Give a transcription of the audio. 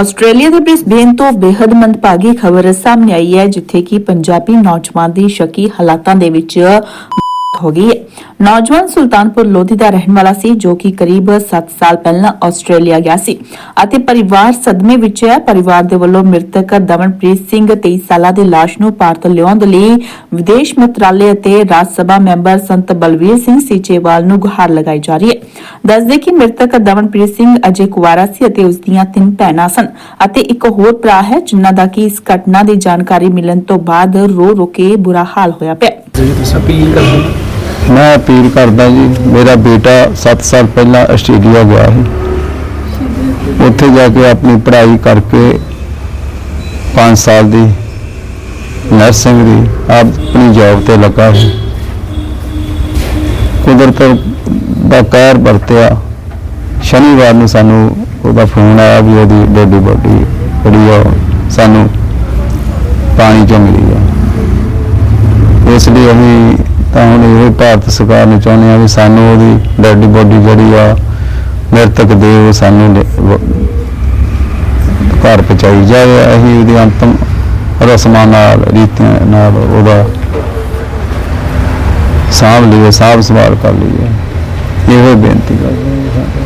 Australia ਦੇ Brisbane ਤੋਂ ਬੇहद ਮੰਦਭਾਗੀ ਖਬਰ ਸਾਹਮਣੇ ਆਈ ਹੈ, ਜਿੱਥੇ ਕਿ ਪੰਜਾਬੀ ਨੌਜਵਾਨ ਦੀ ਸ਼ੱਕੀ ਹਾਲਾਤਾਂ ਦੇ ਵਿੱਚ ਹੋ ਗਈ ਹੈ। ਨੌਜਵਾਨ ਸੁਲਤਾਨਪੁਰ ਲੋਧੀ ਦਾ ਰਹਿਣ ਵਾਲਾ ਸੀ, ਜੋ ਕਿ ਕਰੀਬ 7 ਸਾਲ ਪਹਿਲਾਂ ਆਸਟ੍ਰੇਲੀਆ ਗਿਆ ਸੀ ਅਤੇ ਪਰਿਵਾਰ ਸਦਮੇ ਵਿੱਚ ਹੈ। ਪਰਿਵਾਰ ਦੇ ਵੱਲੋਂ ਮ੍ਰਿਤਕ ਦਮਨਪ੍ਰੀਤ ਸਿੰਘ 23 ਸਾਲਾਂ ਦੀ ਲਾਸ਼ ਨੂੰ ਭਾਰਤ ਲਿਆਉਣ ਦੇ ਲਈ ਵਿਦੇਸ਼ ਮੰਤਰਾਲੇ ਅਤੇ ਰਾਜ ਸਭਾ ਮੈਂਬਰ ਸੰਤ ਬਲਵੀਰ ਸਿੰਘ ਸੀਚੇਵਾਲ ਨੂੰ ਗੁਹਾਰ ਲਗਾਈ ਜਾ ਰਹੀ ਹੈ। ਦੱਸਦੇ ਕਿ ਮ੍ਰਿਤਕ ਦਮਨਪ੍ਰੀਤ ਸਿੰਘ ਅਜੇ ਕੁਵਾਰਾ ਸੀ ਅਤੇ ਉਸ ਦੀਆਂ ਤਿੰਨ ਭੈਣਾਂ ਸਨ ਅਤੇ ਇੱਕ ਹੋਰ ਭਰਾ ਹੈ ਜਿਨ੍ਹਾਂ ਦਾ ਕਿ ਇਸ ਘਟਨਾ ਦੀ ਜਾਣਕਾਰੀ ਮਿਲਣ ਤੋਂ ਬਾਅਦ ਰੋ ਰੋ ਕੇ ਬੁਰਾ ਹਾਲ ਹੋਇਆ ਪਿਆ। ਜੀ ਤੁਸੀਂ ਅਪੀਲ ਕਰਦੇ ਹੋ? ਮੈਂ ਅਪੀਲ ਕਰਦਾ ਜੀ ਮੇਰਾ ਬੇਟਾ 7 ਸਾਲ ਪਹਿਲਾਂ ਆਸਟ੍ਰੇਲੀਆ ਗਿਆ ਸੀ। ਉੱਥੇ ਜਾ ਕੇ ਆਪਣੀ ਪੜ੍ਹਾਈ ਕਰਕੇ 5 ਸਾਲ ਦੀ ਨਰਸਿੰਗ ਦੀ ਆਪਣੀ ਜੌਬ ਤੇ ਲੱਗਾ ਸੀ। ਕੁਦਰਤ ਦਾ ਕਹਿਰ ਵਰਤਿਆ। ਸ਼ਨੀਵਾਰ ਨੂੰ ਸਾਨੂੰ ਉਹਦਾ ਫੋਨ ਆਇਆ ਵੀ ਉਹਦੀ ਡੈਡੀ ਬੋਡੀ ਜਿਹੜੀ ਆ ਉਹ ਸਾਨੂੰ ਪਾਣੀ ਚ ਮਿਲੀ ਆ। ਇਸ ਲਈ ਅਸੀਂ ਤਾਂ ਹੁਣ ਇਹ ਭਾਰਤ ਸਰਕਾਰ ਨੂੰ ਚਾਹੁੰਦੇ ਆ ਵੀ ਸਾਨੂੰ ਉਹਦੀ ਡੈਡੀ ਬੋਡੀ ਜਿਹੜੀ ਆ, ਮ੍ਰਿਤਕ ਦੇ ਉਹ ਸਾਨੂੰ ਘਰ ਪਹੁੰਚਾਈ ਜਾਵੇ। ਅਸੀਂ ਉਹਦੀ ਅੰਤਮ ਰਸਮਾਂ ਨਾਲ, ਰੀਤੀਆਂ ਨਾਲ ਉਹਦਾ ਸਾਂਭ ਲਈਏ ਸਾਂਭ ਸੰਭਾਲ ਕਰ ਲਈਏ। ਇਹੋ ਬੇਨਤੀ ਕਰਦਾ